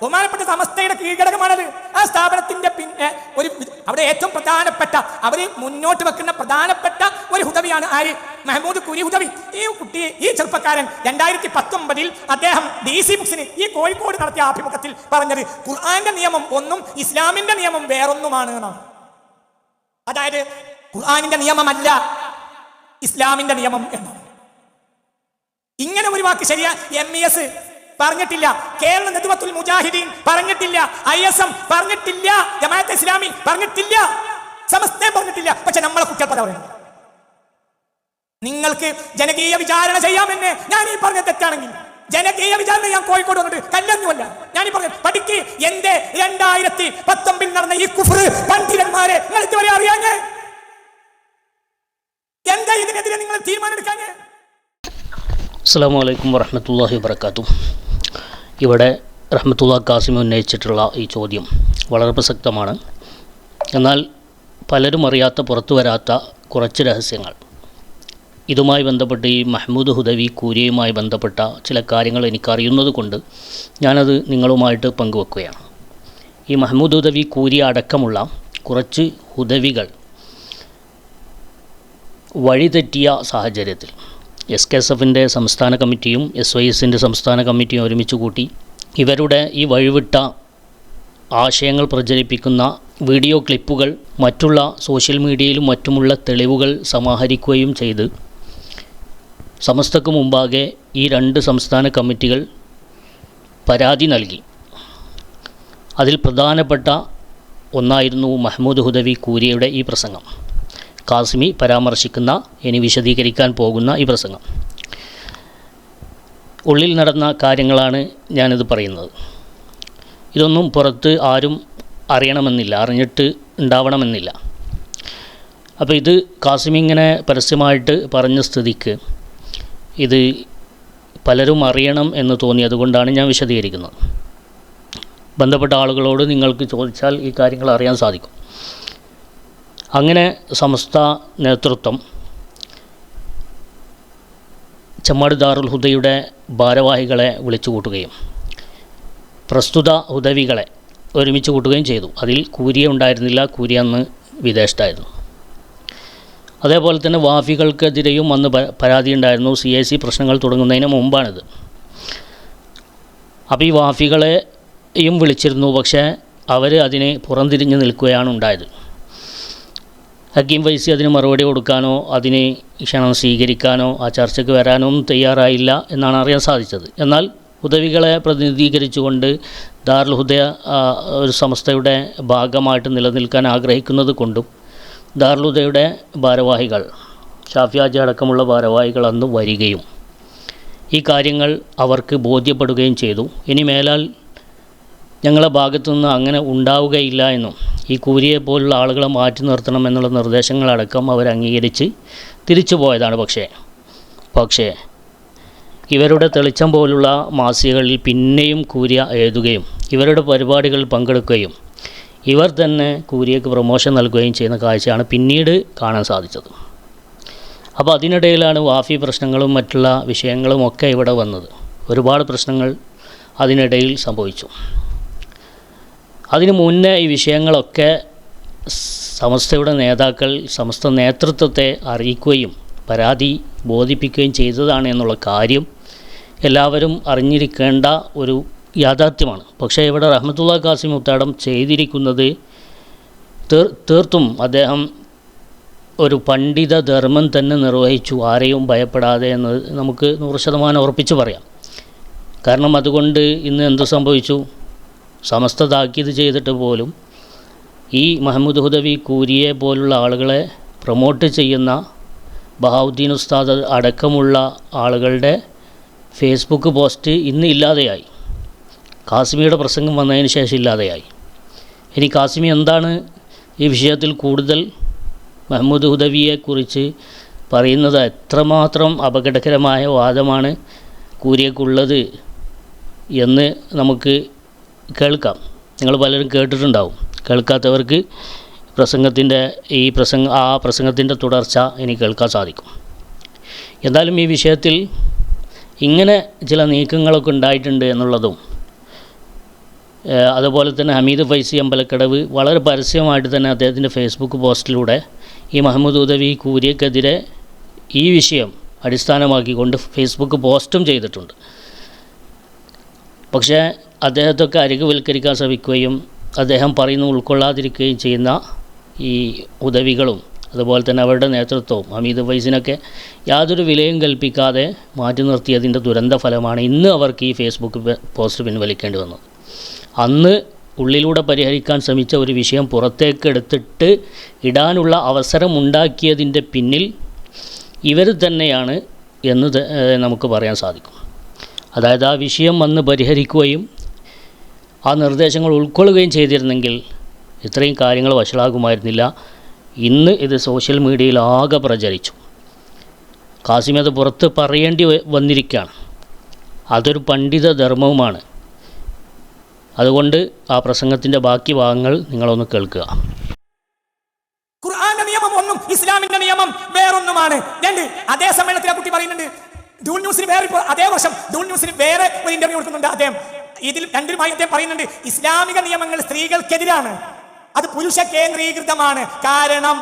ബഹുമാനപ്പെട്ട സമസ്തയുടെ കീഴ്ഘടകമാണത് ആ സ്ഥാപനത്തിന്റെ പിന്നെ ഒരു അവിടെ ഏറ്റവും പ്രധാനപ്പെട്ട അവർ മുന്നോട്ട് വെക്കുന്ന പ്രധാനപ്പെട്ട ഒരു ഹുദവിയാണ് ആര്? മെഹമ്മൂദ് കുരി ഹുദവി. ഈ കുട്ടി ഈ ചെറുപ്പക്കാരൻ രണ്ടായിരത്തി പത്തൊമ്പതിൽ അദ്ദേഹം ഡി സി ബുക്സിന് ഈ കോഴിക്കോട് നടത്തിയ ആഭിമുഖ്യത്തിൽ പറഞ്ഞത് ഖുർആന്റെ നിയമം ഒന്നും ഇസ്ലാമിന്റെ നിയമം വേറൊന്നുമാണ് എന്നാണ്. അതായത് ഖുർആാനിന്റെ നിയമമല്ല ഇസ്ലാമിന്റെ നിയമം എന്നാണ്. ഇങ്ങനെ ഒരു വാക്ക് ശരിയാ എം ഇ എസ് പറഞ്ഞിട്ടില്ല. കേരള നെതുവത്തുൽ മുജാഹിദീൻ പറഞ്ഞിട്ടില്ല. ഐ എസ് എം പറഞ്ഞിട്ടില്ല. ജമാഅത്ത് ഇസ്ലാമി പറഞ്ഞിട്ടില്ല. സമസ്തയും പറഞ്ഞിട്ടില്ല. പക്ഷെ നമ്മളെ കുറ്റം പറയുന്നു. നിങ്ങൾക്ക് ജനകീയ വിചാരണ ചെയ്യാമെന്ന് ഞാൻ ഈ പറഞ്ഞ തെറ്റാണെങ്കിൽ ജനകീയ വിചാരണ ഞാൻ കോഴിക്കോട് വന്നിട്ട് കല്ലൊന്നുമല്ല. ഈ പറഞ്ഞു പഠിക്ക് എന്റെ രണ്ടായിരത്തി പത്തൊമ്പതിൽ നടന്ന ഈ കുഫർ പണ്ഡിതന്മാരെ നിങ്ങൾ ഇതുവരെ അറിയാഞ്ഞേ? എന്താ ഇതിനെതിരെ നിങ്ങൾ തീരുമാനം എടുക്കാഞ്ഞേ അസ്സാം വലൈക്കും വറഹമത്തല്ലാഹി വബർക്കാത്തു ഇവിടെ റഹ്മത്തുള്ള കാസിം ഉന്നയിച്ചിട്ടുള്ള ഈ ചോദ്യം വളരെ പ്രസക്തമാണ്. എന്നാൽ പലരും അറിയാത്ത പുറത്തു വരാത്ത കുറച്ച് രഹസ്യങ്ങൾ. ഇതുമായി ബന്ധപ്പെട്ട് ഈ മഹ്മൂദ് ഹുദവി കൂരിയുമായി ബന്ധപ്പെട്ട ചില കാര്യങ്ങൾ എനിക്കറിയുന്നത് കൊണ്ട് ഞാനത് നിങ്ങളുമായിട്ട് പങ്കുവെക്കുകയാണ്. ഈ മഹ്മൂദ് ഹുദവി കൂരി അടക്കമുള്ള കുറച്ച് ഹുദവികൾ വഴിതെറ്റിയ സാഹചര്യത്തിൽ എസ് കെ എസ് എഫിന്റെ സംസ്ഥാന കമ്മിറ്റിയും എസ് വൈ എസിന്റെ സംസ്ഥാന കമ്മിറ്റിയും ഒരുമിച്ച് കൂട്ടി ഇവരുടെ ഈ വഴിവിട്ട ആശയങ്ങൾ പ്രചരിപ്പിക്കുന്ന വീഡിയോ ക്ലിപ്പുകൾ മറ്റുള്ള സോഷ്യൽ മീഡിയയിലും മറ്റുമുള്ള തെളിവുകൾ സമാഹരിക്കുകയും ചെയ്ത് സമസ്തക്ക് മുമ്പാകെ ഈ രണ്ട് സംസ്ഥാന കമ്മിറ്റികൾ പരാതി നൽകി. അതിൽ പ്രധാനപ്പെട്ട ഒന്നായിരുന്നു മഹ്മൂദ് ഹുദവി കൂരിയുടെ ഈ പ്രസംഗം. കാസിമി പരാമർശിക്കുന്ന ഇനി വിശദീകരിക്കാൻ പോകുന്ന ഈ പ്രസംഗം. ഉള്ളിൽ നടന്ന കാര്യങ്ങളാണ് ഞാനിത് പറയുന്നത്. ഇതൊന്നും പുറത്ത് ആരും അറിയണമെന്നില്ല അറിഞ്ഞിട്ട് ഉണ്ടാവണമെന്നില്ല. അപ്പോൾ ഇത് കാസിമി ഇങ്ങനെ പരസ്യമായിട്ട് പറഞ്ഞ സ്ഥിതിക്ക് ഇത് പലരും അറിയണം എന്ന് തോന്നി അതുകൊണ്ടാണ് ഞാൻ വിശദീകരിക്കുന്നത്. ബന്ധപ്പെട്ട ആളുകളോട് നിങ്ങൾക്ക് ചോദിച്ചാൽ ഈ കാര്യങ്ങൾ അറിയാൻ സാധിക്കും. അങ്ങനെ സമസ്ത നേതൃത്വം ചെമ്മാട് ദാറുൽ ഹുദയുടെ ഭാരവാഹികളെ വിളിച്ചു കൂട്ടുകയും പ്രസ്തുത ഹുദവികളെ ഒരുമിച്ച് കൂട്ടുകയും ചെയ്തു. അതിൽ കൂരിയ ഉണ്ടായിരുന്നില്ല. കൂരിയ അന്ന് വിദേശത്തായിരുന്നു. അതേപോലെ തന്നെ വാഫികൾക്കെതിരെയും അന്ന് പരാതി ഉണ്ടായിരുന്നു. സി എ സി പ്രശ്നങ്ങൾ തുടങ്ങുന്നതിന് മുമ്പാണിത്. അപ്പോൾ ഈ വാഫികളെയും വിളിച്ചിരുന്നു. പക്ഷേ അവർ അതിനെ പുറംതിരിഞ്ഞ് നിൽക്കുകയാണ് ഉണ്ടായത്. ഹക്കീം വൈസി അതിന് മറുപടി കൊടുക്കാനോ അതിന് ക്ഷണം സ്വീകരിക്കാനോ ആ ചർച്ചയ്ക്ക് വരാനോ ഒന്നും തയ്യാറായില്ല എന്നാണ് അറിയാൻ സാധിച്ചത്. എന്നാൽ ഉദവികളെ പ്രതിനിധീകരിച്ചുകൊണ്ട് ദാറുൽ ഹുദയ ഒരു സംസ്ഥയുടെ ഭാഗമായിട്ട് നിലനിൽക്കാൻ ആഗ്രഹിക്കുന്നത് കൊണ്ടും ദാറുൽ ഹുദയുടെ ഭാരവാഹികൾ ഷാഫിയാജി അടക്കമുള്ള ഭാരവാഹികൾ അന്ന് വരികയും ഈ കാര്യങ്ങൾ അവർക്ക് ബോധ്യപ്പെടുകയും ചെയ്തു. ഇനി മേലാൽ ഞങ്ങളുടെ ഭാഗത്തു നിന്ന് അങ്ങനെ ഉണ്ടാവുകയില്ല എന്നും ഈ കൂരിയെ പോലുള്ള ആളുകളെ മാറ്റി നിർത്തണം എന്നുള്ള നിർദ്ദേശങ്ങളടക്കം അവർ അംഗീകരിച്ച് തിരിച്ചു പോയതാണ് പക്ഷേ. പക്ഷേ ഇവരുടെ തെളിച്ചം പോലുള്ള മാസികകളിൽ പിന്നെയും കൂരിയ എഴുതുകയും ഇവരുടെ പരിപാടികളിൽ പങ്കെടുക്കുകയും ഇവർ തന്നെ കൂരിയക്ക് പ്രൊമോഷൻ നൽകുകയും ചെയ്യുന്ന കാഴ്ചയാണ് പിന്നീട് കാണാൻ സാധിച്ചത്. അപ്പോൾ അതിനിടയിലാണ് വാഫി പ്രശ്നങ്ങളും മറ്റുള്ള വിഷയങ്ങളും ഒക്കെ ഇവിടെ വന്നത്. ഒരുപാട് പ്രശ്നങ്ങൾ അതിനിടയിൽ സംഭവിച്ചു. അതിനു മുന്നേ ഈ വിഷയങ്ങളൊക്കെ സമസ്തയുടെ നേതാക്കൾ സമസ്ത നേതൃത്വത്തെ അറിയിക്കുകയും പരാതി ബോധിപ്പിക്കുകയും ചെയ്തതാണ് എന്നുള്ള കാര്യം എല്ലാവരും അറിഞ്ഞിരിക്കേണ്ട ഒരു യാഥാർത്ഥ്യമാണ്. പക്ഷേ ഇവിടെ റഹ്മത്തുള്ള കാസിം മുത്താടം ചെയ്തിരിക്കുന്നത് തീർ തീർത്തും അദ്ദേഹം ഒരു പണ്ഡിത ധർമ്മം തന്നെ നിർവഹിച്ചു. ആരെയും ഭയപ്പെടാതെ എന്ന് നമുക്ക് നൂറ് ശതമാനം ഉറപ്പിച്ച് പറയാം. കാരണം അതുകൊണ്ട് ഇന്ന് എന്ത് സംഭവിച്ചു? സമസ്ത താക്കീത് ചെയ്തിട്ട് പോലും ഈ മഹമ്മദ് ഹുദവി കൂരിയെ പോലുള്ള ആളുകളെ പ്രൊമോട്ട് ചെയ്യുന്ന ബഹാവുദ്ദീൻ ഉസ്താദ് അടക്കമുള്ള ആളുകളുടെ ഫേസ്ബുക്ക് പോസ്റ്റ് ഇന്ന് ഇല്ലാതെയായി. കാസിമിയുടെ പ്രസംഗം വന്നതിന് ശേഷം ഇല്ലാതെയായി. ഇനി കാസിമി എന്താണ് ഈ വിഷയത്തിൽ കൂടുതൽ മഹമ്മൂദ് ഹുദവിയെക്കുറിച്ച് പറയുന്നത്? എത്രമാത്രം അപകടകരമായ വാദമാണ് കൂരിയക്കുള്ളത് എന്ന് നമുക്ക് കേൾക്കാം. നിങ്ങൾ പലരും കേട്ടിട്ടുണ്ടാവും. കേൾക്കാത്തവർക്ക് പ്രസംഗത്തിന്റെ ഈ പ്രസംഗ ആ പ്രസംഗത്തിന്റെ തുടർച്ച ഇനി കേൾക്കാൻ സാധിക്കും. എന്തായാലും ഈ വിഷയത്തിൽ ഇങ്ങനെ ചില നീക്കങ്ങളൊക്കെ ഉണ്ടായിട്ടുണ്ട് എന്നുള്ളതും അതുപോലെ തന്നെ ഹമീദ് ഫൈസി അമ്പലക്കടവ് വളരെ പരസ്യമായിട്ട് തന്നെ അദ്ദേഹത്തിന്റെ ഫേസ്ബുക്ക് പോസ്റ്റിലൂടെ ഈ മുഹമ്മദ് ഉദവി കൂരിയക്കെതിരെ ഈ വിഷയം അടിസ്ഥാനമാക്കിക്കൊണ്ട് ഫേസ്ബുക്ക് പോസ്റ്റും ചെയ്തിട്ടുണ്ട്. പക്ഷേ അദ്ദേഹത്തൊക്കെ അരികുവൽക്കരിക്കാൻ ശ്രമിക്കുകയും അദ്ദേഹം പറയുന്ന ഉൾക്കൊള്ളാതിരിക്കുകയും ചെയ്യുന്ന ഈ ഉദവികളും അതുപോലെ തന്നെ അവരുടെ നേതൃത്വവും അമീദ് ഫൈസിനൊക്കെ യാതൊരു വിലയും കൽപ്പിക്കാതെ മാറ്റി നിർത്തിയതിന്റെ ദുരന്ത ഫലമാണ് ഇന്ന് അവർക്ക് ഈ ഫേസ്ബുക്ക് പോസ്റ്റ് പിൻവലിക്കേണ്ടി വന്നത്. അന്ന് ഉള്ളിലൂടെ പരിഹരിക്കാൻ ശ്രമിച്ച ഒരു വിഷയം പുറത്തേക്ക് എടുത്തിട്ട് ഇടാനുള്ള അവസരം ഉണ്ടാക്കിയതിന്റെ പിന്നിൽ ഇവർ തന്നെയാണ് എന്ന് നമുക്ക് പറയാൻ സാധിക്കും. അതായത് ആ വിഷയം വന്ന് പരിഹരിക്കുകയും ആ നിർദ്ദേശങ്ങൾ ഉൾക്കൊള്ളുകയും ചെയ്തിരുന്നെങ്കിൽ ഇത്രയും കാര്യങ്ങൾ വഷളാകുമായിരുന്നില്ല. ഇന്ന് ഇത് സോഷ്യൽ മീഡിയയിൽ ആകെ പ്രചരിച്ചു. കാസിം അത് പുറത്ത് പറയേണ്ടി വന്നിരിക്കുകയാണ്. അതൊരു പണ്ഡിത ധർമ്മവുമാണ്. അതുകൊണ്ട് ആ പ്രസംഗത്തിന്റെ ബാക്കി ഭാഗങ്ങൾ നിങ്ങളൊന്ന് കേൾക്കുക. ഖുർആന്റെ നിയമം ഒന്നും ഇസ്ലാമിന്റെ നിയമം വേറൊന്നുമാണ്. രണ്ട് അതേ സമ്മേളനത്തിൽ ആ കുട്ടി പറയുന്നുണ്ട് ഡൂൾ ന്യൂസിന് വേറെ അതേ വർഷം ഡൂൾ ന്യൂസിന് വേറെ ഒരു ഇന്റർവ്യൂ കൊടുക്കുന്നുണ്ട് അദ്ദേഹം. ഇതിൽ രണ്ടിലുമായി അദ്ദേഹം പറയുന്നുണ്ട് ഇസ്ലാമിക നിയമങ്ങൾ സ്ത്രീകൾക്കെതിരാണ്. അത് പുരുഷ കേന്ദ്രീകൃതമാണ്. കാരണം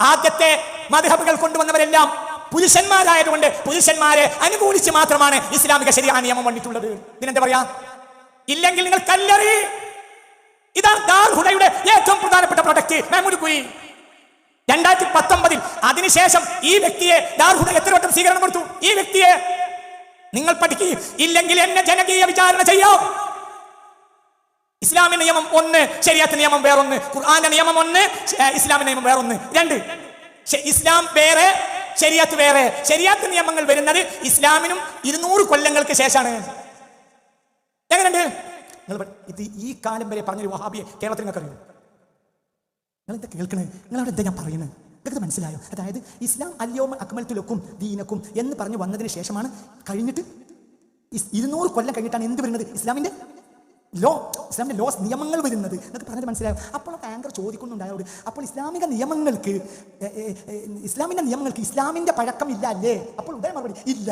ആദ്യത്തെ മധുഹബുകൾ കൊണ്ടുവന്നവരെല്ലാം പുരുഷന്മാരായതുകൊണ്ട് പുരുഷന്മാരെ അനുകൂലിച്ച് മാത്രമാണ് ഇസ്ലാമിക ശരിയാ നിയമം വന്നിട്ടുള്ളത്. ഇതിനെന്താ പറയാ? ഇല്ലെങ്കിൽ നിങ്ങൾ കല്ലറി. ഇതാണ് ദാർഹുദയുടെ ഏറ്റവും പ്രധാനപ്പെട്ട പ്രൊഡക്റ്റ് മെഹമ്മൂദ് കുയി രണ്ടായിരത്തി പത്തൊമ്പതിൽ അതിനുശേഷം ഈ വ്യക്തിയെ ദാർഹുഡ എത്ര വട്ടം സ്വീകരണം കൊടുത്തു? ഈ വ്യക്തിയെ നിങ്ങൾ പഠിക്കുകയും ഇല്ലെങ്കിൽ എന്നെ ജനകീയ വിചാരണ ചെയ്യോ? ഇസ്ലാമിന്റെ നിയമം ഒന്ന് ശരിയാത്ത നിയമം വേറൊന്ന് ഖുർആാന്റെ നിയമം ഒന്ന് ഇസ്ലാമി നിയമം വേറൊന്ന്. രണ്ട് ഇസ്ലാം വേറെ ശരിയാത്ത് വേറെ. ശരിയാത്ത് നിയമങ്ങൾ വരുന്നത് ഇസ്ലാമിനും ഇരുന്നൂറ് കൊല്ലങ്ങൾക്ക് ശേഷമാണ്. എങ്ങനെയുണ്ട്? നിങ്ങൾ ഇത് ഈ കാലം വരെ പറഞ്ഞൊരു വഹാബിയെ കേരളത്തിൽ നിങ്ങൾക്ക് അറിയുന്നു നിങ്ങൾ എന്താ കേൾക്കണേ? നിങ്ങളവിടെ എന്താ ഞാൻ പറയുന്നത്? നിങ്ങൾക്ക് മനസ്സിലായോ? അതായത് ഇസ്ലാം അല്യോമ അക്മൽത്തുലക്കും ദീനക്കും എന്ന് പറഞ്ഞു വന്നതിന് ശേഷമാണ് കഴിഞ്ഞിട്ട് ഇരുന്നൂറ് കൊല്ലം കഴിഞ്ഞിട്ടാണ് എന്ത് വരുന്നത്? ഇസ്ലാമിന്റെ ലോ ഇസ്ലാമിന്റെ ലോസ് നിയമങ്ങൾ വരുന്നത്. എന്നൊക്കെ പറഞ്ഞിട്ട് മനസ്സിലായോ? അപ്പോൾ ആങ്കർ ചോദിക്കുന്നുണ്ടായോട് അപ്പോൾ ഇസ്ലാമിക നിയമങ്ങൾക്ക് ഇസ്ലാമിന്റെ നിയമങ്ങൾക്ക് ഇസ്ലാമിന്റെ പഴക്കം ഇല്ല അല്ലേ? അപ്പോൾ ഉടനെ മറുപടി ഇല്ല.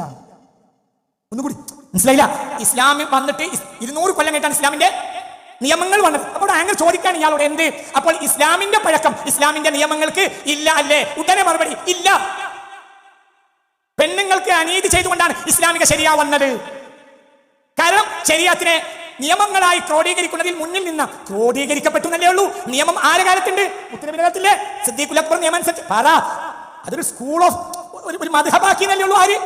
ഒന്നുകൂടി മനസ്സിലായില്ല? ഇസ്ലാമിൽ വന്നിട്ട് ഇരുന്നൂറ് കൊല്ലം കഴിഞ്ഞിട്ടാണ് ഇസ്ലാമിന്റെ നിയമങ്ങൾ വന്നത് അപ്പോൾ ആങ്കർ ചോദിക്കാണ് ഇയാളോട് എന്ത്? അപ്പോൾ ഇസ്ലാമിന്റെ പഴക്കം ഇസ്ലാമിന്റെ നിയമങ്ങൾക്ക് ഇല്ല അല്ലേ? ഉടനെ മറുപടി ഇല്ല. പെണ്ണുങ്ങൾക്ക് അനീതി ചെയ്തുകൊണ്ടാണ് ഇസ്ലാമിക ശരിയ വന്നത്. കാരണം ശരിയാത്തിനെ നിയമങ്ങളായി ക്രോഡീകരിക്കുന്നതിൽ മുന്നിൽ നിന്ന് ക്രോഡീകരിക്കപ്പെട്ടു എന്നല്ലേ ഉള്ളൂ. നിയമം ആരെ കാലത്തുണ്ട്? സിദ്ദീഖുൽ അക്ബർ നിയമം പറ. അതൊരു സ്കൂൾ ഓഫ് ഒരു മധുഹബാക്കി എന്നല്ലേ ഉള്ളൂ ആര്?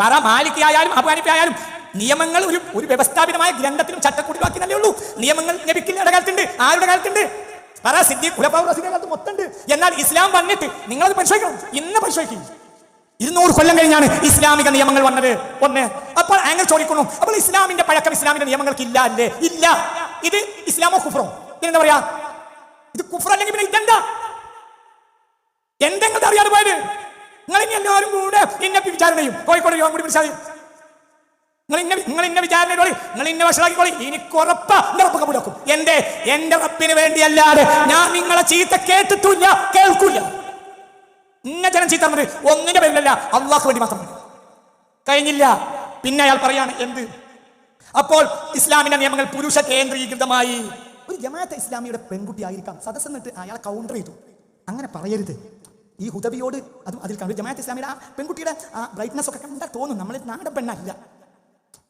പറ മാലിക് ആയാലും അബാനിപ്പി ആയാലും നിയമങ്ങൾ ഒരു ഒരു വ്യവസ്ഥാപിതമായ ഗ്രന്ഥത്തിലും തന്നെ ഉള്ളൂ. നിയമങ്ങൾ ലഭിക്കില്ലയുടെ കാലത്തുണ്ട്. ആരുടെ കാലത്തുണ്ട്? പറ സിദ്ധി ഖുലഫാഉർ കാലത്ത് മൊത്തമുണ്ട്. എന്നാൽ ഇസ്ലാം വന്നിട്ട് നിങ്ങളത് പരിശോധിക്കണം. ഇന്ന് പരിശോധിക്കും. ഇരുന്നൂറ് കൊല്ലം കഴിഞ്ഞാണ് ഇസ്ലാമിക നിയമങ്ങൾ വന്നത്. ഒന്ന്. അപ്പോൾ അങ്ങനെ ചോദിക്കുന്നു. അപ്പോൾ ഇസ്ലാമിന്റെ പഴക്കം ഇസ്ലാമിന്റെ നിയമങ്ങൾക്ക് ഇല്ല അല്ലേ? ഇല്ല. ഇത് ഇസ്ലാമോ കുഫറോ എന്താ പറയാ? ഇത് കുഫർ അല്ലെങ്കിൽ പിന്നെ ഇതെന്താ? എന്തെങ്കിലും അറിയാതെ പോയത്? നിങ്ങൾ ഇനി എല്ലാവരും കൂടെ ഇന്നെ വിചാരണയും കോഴിക്കോട് യോഗം കൂടി പിടിച്ചാൽ നിങ്ങൾ ഇന്ന നിങ്ങൾ ഇന്ന വിചാരണയോളി നിങ്ങൾ ഇന്ന വഷളാക്കിക്കോളി എനിക്ക് ഉറപ്പാ ഉറപ്പൊക്കെ മുടക്കും എന്റെ എന്റെ ഉറപ്പിന് വേണ്ടിയല്ലാതെ ഞാൻ നിങ്ങളെ ചീത്ത കേട്ടിട്ടില്ല കേൾക്കില്ല. ഇന്ന ജനം ചീത്ത പറഞ്ഞത് ഒന്നിന്റെ പേരിലല്ല അള്ളാഹ് വേണ്ടി മാത്രം കഴിഞ്ഞില്ല. പിന്നെ അയാൾ പറയാണ് എന്ത്? അപ്പോൾ ഇസ്ലാമിന്റെ നിയമങ്ങൾ പുരുഷ കേന്ദ്രീകൃതമായി. ഒരു ജമാഅത്തെ ഇസ്ലാമിയുടെ പെൺകുട്ടി ആയിരിക്കാം. സദസ്സ് എന്നിട്ട് അയാളെ കൗണ്ടർ ചെയ്തു. അങ്ങനെ പറയരുത്. ഈ ഹുദബിയോട് അതും അതിൽ കാണും ജമാഅത്ത് ഇസ്ലാമിയുടെ ആ പെൺകുട്ടിയുടെ ആ ബ്രൈറ്റ്നസ് ഒക്കെ കണ്ടാൽ തോന്നും. നമ്മൾ നാടൻ പെണ്ണല്ല.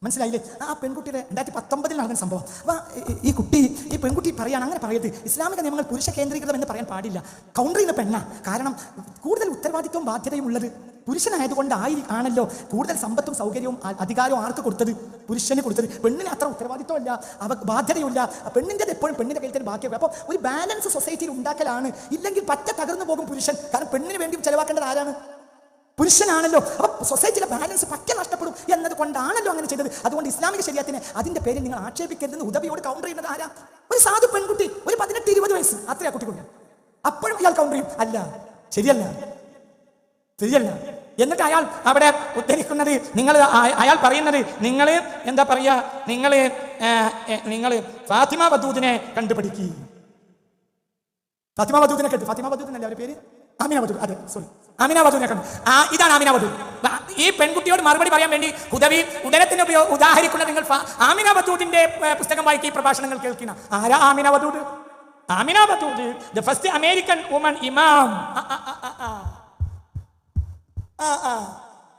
മനസ്സിലായില്ലേ? ആ പെൺകുട്ടിയുടെ രണ്ടായിരത്തി പത്തൊമ്പതിൽ നടന്ന സംഭവം. അപ്പൊ ഈ- കുട്ടി ഈ പെൺകുട്ടി പറയാണ് അങ്ങനെ പറയരുത്. ഇസ്ലാമിക നിയമങ്ങൾ പുരുഷ കേന്ദ്രീകൃതം എന്ന് പറയാൻ പാടില്ല. കൗണ്ടർ ചെയ്യുന്ന പെണ്ണ. കാരണം കൂടുതൽ ഉത്തരവാദിത്വവും ബാധ്യതയും ഉള്ളത് പുരുഷനായതുകൊണ്ട് ആയി ആണല്ലോ. കൂടുതൽ സമ്പത്തും സൗകര്യവും അധികാരവും ആർക്ക് കൊടുത്തത്? പുരുഷന് കൊടുത്തത്. പെണ്ണിന് അത്ര ഉത്തരവാദിത്വമില്ല. അവ ബാധ്യതയില്ല പെണ്ണിന്റെ എപ്പോഴും പെണ്ണിന്റെ കയ്യിൽ ബാക്കിയാവും. അപ്പോൾ ഒരു ബാലൻസ് സൊസൈറ്റിയിൽ ഉണ്ടാക്കലാണ്. ഇല്ലെങ്കിൽ പറ്റ തകർന്നു പോകും പുരുഷൻ. കാരണം പെണ്ണിന് വേണ്ടി ചെലവാക്കേണ്ടത് ആരാണ്? പുരുഷനാണല്ലോ. അപ്പോൾ സൊസൈറ്റിയിലെ ബാലൻസ് പക്കെ നഷ്ടപ്പെടും എന്നത് കൊണ്ടാണല്ലോ അങ്ങനെ ചെയ്തത്. അതുകൊണ്ട് ഇസ്ലാമിക ശരീരത്തിന് അതിന്റെ പേരിൽ നിങ്ങൾ ആക്ഷേപിക്കരുതെന്ന് ഉദവിയോട് കൗണ്ടർ ചെയ്യുന്നത് ആരാ? ഒരു സാധു പെൺകുട്ടി ഒരു പതിനെട്ട് ഇരുപത് വയസ്സ്. അത്രയാ കുട്ടിക്കുണ്ട് അപ്പോഴും ഇയാൾ കൗണ്ടർ ചെയ്യും. അല്ല ശരിയല്ല. ശരിയല്ല. എന്നിട്ട് അയാൾ അവിടെ ഉദ്ധരിക്കുന്നത് നിങ്ങൾ അയാൾ പറയുന്നത് നിങ്ങൾ എന്താ പറയുക നിങ്ങൾ നിങ്ങൾ ഫാത്തിമ വധൂദിനെ കണ്ടുപിടിക്കുക ഫാത്തിമ വധൂദിനെ കണ്ടു. ഫാത്തിമ വധൂദിനല്ലേ അവരുടെ പേര്? വധു അതെ സോറി ആമിന വധുവിനെ കണ്ടു. ആ ഇതാണ് ആമിന ഈ പെൺകുട്ടിയോട് മറുപടി പറയാൻ വേണ്ടി ഉദവി ഉദരത്തിന് തന്നെ ഉപയോ- ഉദാഹരിക്കുന്ന നിങ്ങൾ ആമിന പുസ്തകം വായിക്കി പ്രഭാഷണങ്ങൾ കേൾക്കുന്ന ആരാ Amina Wadud the first American woman imam.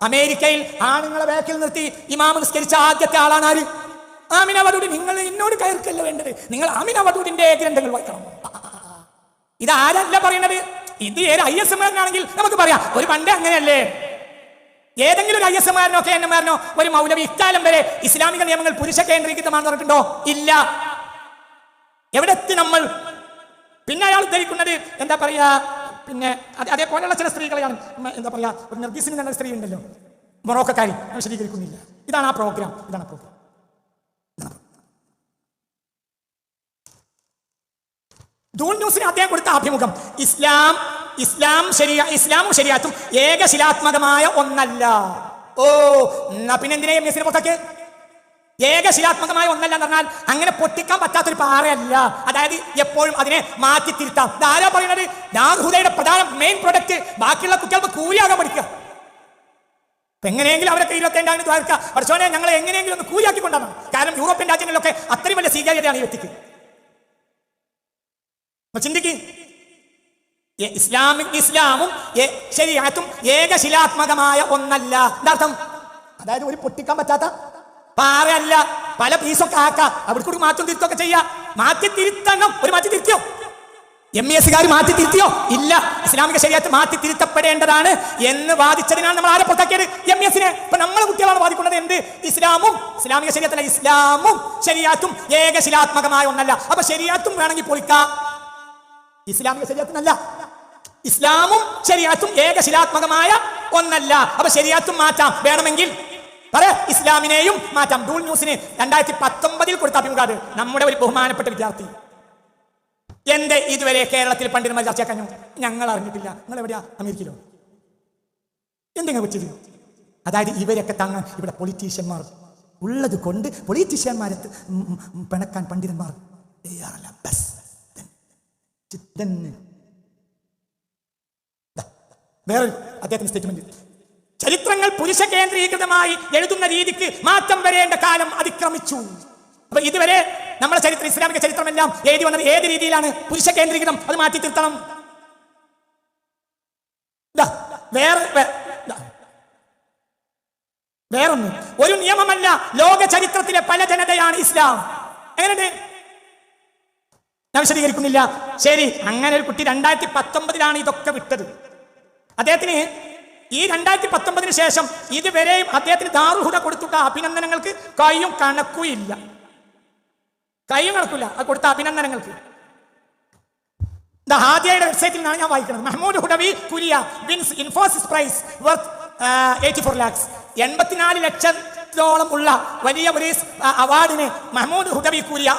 അമേരിക്കയിൽ ആണുങ്ങളെ ബാക്കിൽ നിർത്തി ഇമാം നിസ്കരിച്ച ആദ്യത്തെ ആളാണ് ആര്? ആമിന നിങ്ങൾ എന്നോട് കയർക്കല്ല വേണ്ടത്? നിങ്ങൾ ആമിന ഗ്രന്ഥങ്ങൾ വായിക്കണം. ഇത് ആരല്ല പറയുന്നത് ഇത് ഏത് ഐ എസ് എമ്മാരനാണെങ്കിൽ നമുക്ക് പറയാം ഒരു പണ്ട് അങ്ങനെയല്ലേ? ഏതെങ്കിലും ഒരു ഐ എസ് എമ്മാരനോ കെ എൻ എമ്മാരനോ ഒരു മൗലവി ഇക്കാലം വരെ ഇസ്ലാമിക നിയമങ്ങൾ പുരുഷ കേന്ദ്രീകൃതമാണെന്ന് പറഞ്ഞിട്ടുണ്ടോ? ഇല്ല. എവിടെ എത്തി നമ്മൾ? പിന്നെ അയാൾ ധരിക്കുന്നത് എന്താ പറയാ പിന്നെ അത് അതേപോലെയുള്ള ചില സ്ത്രീകളെയാണ്. എന്താ പറയാ ഒരു എന്ന സ്ത്രീ ഉണ്ടല്ലോ. മൊറോക്കക്കാരി ഞാൻ വിശദീകരിക്കുന്നില്ല ഇതാണ് ആ പ്രോഗ്രാം ഇതാണ് പ്രോഗ്രാം ദൂൾ ന്യൂസിന് അദ്ദേഹം കൊടുത്ത അഭിമുഖം. ഇസ്ലാം ഇസ്ലാം ശരിയ ഇസ്ലാമും ശരിയാത്തും ഏകശിലാത്മകമായ ഒന്നല്ല. ഓ എന്നാ പിന്നെ എന്തിനാ എം എസിനെ ഏകശിലാത്മകമായ ഒന്നല്ല എന്ന് പറഞ്ഞാൽ അങ്ങനെ പൊട്ടിക്കാൻ പറ്റാത്തൊരു പാറയല്ല. അതായത് എപ്പോഴും അതിനെ മാറ്റി തിരുത്താം. ഇതാരാ പറയുന്നത്? ദാഹുദയുടെ പ്രധാന മെയിൻ പ്രൊഡക്റ്റ് ബാക്കിയുള്ള കുട്ടികൾക്ക് കൂലിയാകാൻ പഠിക്കുക. എങ്ങനെയെങ്കിലും അവരൊക്കെ ഇരുപത്തേണ്ടാണ് ദ്വാരക്ക. പഠിച്ചോനെ ഞങ്ങൾ എങ്ങനെയെങ്കിലും ഒന്ന് കൂലിയാക്കി കൊണ്ടാണ് കാരണം യൂറോപ്യൻ രാജ്യങ്ങളിലൊക്കെ അത്രയും വലിയ സ്വീകാര്യതയാണ് ഈ വ്യക്തിക്ക്. ചിന്തിക്ക്. ഇസ്ലാമിക് ഇസ്ലാമും ശരിയാത്തും ഏകശിലാത്മകമായ ഒന്നല്ല. എന്താർത്ഥം അതായത് ഒരു പൊട്ടിക്കാൻ പറ്റാത്ത പാറയല്ല. പല പീസൊക്കെ ആക്കാം. അവിടെ കൂടി മാറ്റം തിരുത്തൊക്കെ ചെയ്യാം. മാറ്റി തിരുത്തണം. ഒരു മാറ്റി തിരുത്തിയോ? എം ഇ എസ്സുകാർ മാറ്റി തിരുത്തിയോ? ഇല്ല. ഇസ്ലാമിക ശരീരത്ത് മാറ്റി തിരുത്തപ്പെടേണ്ടതാണ് എന്ന് വാദിച്ചതിനാണ് നമ്മൾ ആരെ പുറത്താക്കിയത്? എം എസിനെ ഇപ്പൊ നമ്മളെ കുട്ടികളാണ് വാദിക്കുന്നത് എന്ത്? ഇസ്ലാമും. ഇസ്ലാമിക ശരീരത്തിലെ ഇസ്ലാമും ശരിയാത്തും ഏകശിലാത്മകമായ ഒന്നല്ല. അപ്പൊ ശരിയാത്തും വേണമെങ്കിൽ പൊളിക്കാം. ഇസ്ലാമിക ശരീരത്തിനല്ല. ഇസ്ലാമും ശരിയാത്തും ഏകശിലാത്മകമായ ഒന്നല്ല. അപ്പൊ ശരിയാത്തും മാറ്റാം. വേണമെങ്കിൽ പറ ഇസ്ലാമിനെയും മാറ്റാം. ഡൂൾ ന്യൂസിന് രണ്ടായിരത്തി പത്തൊമ്പതിൽ കൊടുത്ത അഭിമുഖാത് നമ്മുടെ ഒരു ബഹുമാനപ്പെട്ട വിദ്യാർത്ഥി. എന്റെ ഇതുവരെ കേരളത്തിൽ പണ്ഡിതന്മാർ ചർച്ചയാക്കാൻ ഞങ്ങൾ അറിഞ്ഞിട്ടില്ല. നിങ്ങൾ എവിടെയാ അമേരിക്കയിലോ? എന്തെങ്കിലും പറ്റിയത്? അതായത് ഇവരൊക്കെ താങ്ങാൻ ഇവിടെ പൊളിറ്റീഷ്യന്മാർ ഉള്ളത് കൊണ്ട് പൊളിറ്റീഷ്യന്മാരെ പിണക്കാൻ പണ്ഡിതന്മാർ തയ്യാറല്ല. are the വേറെ അദ്ദേഹത്തിന്റെ സ്റ്റേറ്റ്മെന്റ് ചരിത്രങ്ങൾ പുരുഷ കേന്ദ്രീകൃതമായി എഴുതുന്ന രീതിക്ക് മാറ്റം വരേണ്ട കാലം അതിക്രമിച്ചു. അപ്പൊ ഇതുവരെ നമ്മുടെ ചരിത്രം ഇസ്ലാമിക ചരിത്രമെല്ലാം എഴുതി വന്നത് ഏത് രീതിയിലാണ്? പുരുഷ കേന്ദ്രീകൃതം അത് മാറ്റി തിരുത്തണം. വേറെ വേറൊന്നും. ഒരു നിയമമല്ല ലോക ചരിത്രത്തിലെ പല ജനതയാണ് ഇസ്ലാം. എങ്ങനെയുണ്ട്? ഞാൻ വിശദീകരിക്കുന്നില്ല. ശരി അങ്ങനെ ഒരു കുട്ടി രണ്ടായിരത്തി പത്തൊമ്പതിലാണ് ഇതൊക്കെ വിട്ടത്. അദ്ദേഹത്തിന് ഈ രണ്ടായിരത്തി പത്തൊമ്പതിന് ശേഷം ഇതുവരെയും അദ്ദേഹത്തിന് ദാറുഹുദ കൊടുത്തുള്ള അഭിനന്ദനങ്ങൾക്ക് കൈയും കണക്കുമില്ല കൈയും കണക്കില്ല അത് കൊടുത്ത അഭിനന്ദനങ്ങൾക്ക്. ഹാദിയയുടെ വെബ്സൈറ്റിൽ നിന്നാണ് ഞാൻ വായിക്കുന്നത്. Mehmood Hudawi Kuriya wins Infosys prize worth eighty four lakhs എൺപത്തിനാല് ലക്ഷത്തോളം ഉള്ള വലിയ ഒരു അവാർഡിന് മെഹ്മൂദ് ഹുഡവി കുരിയ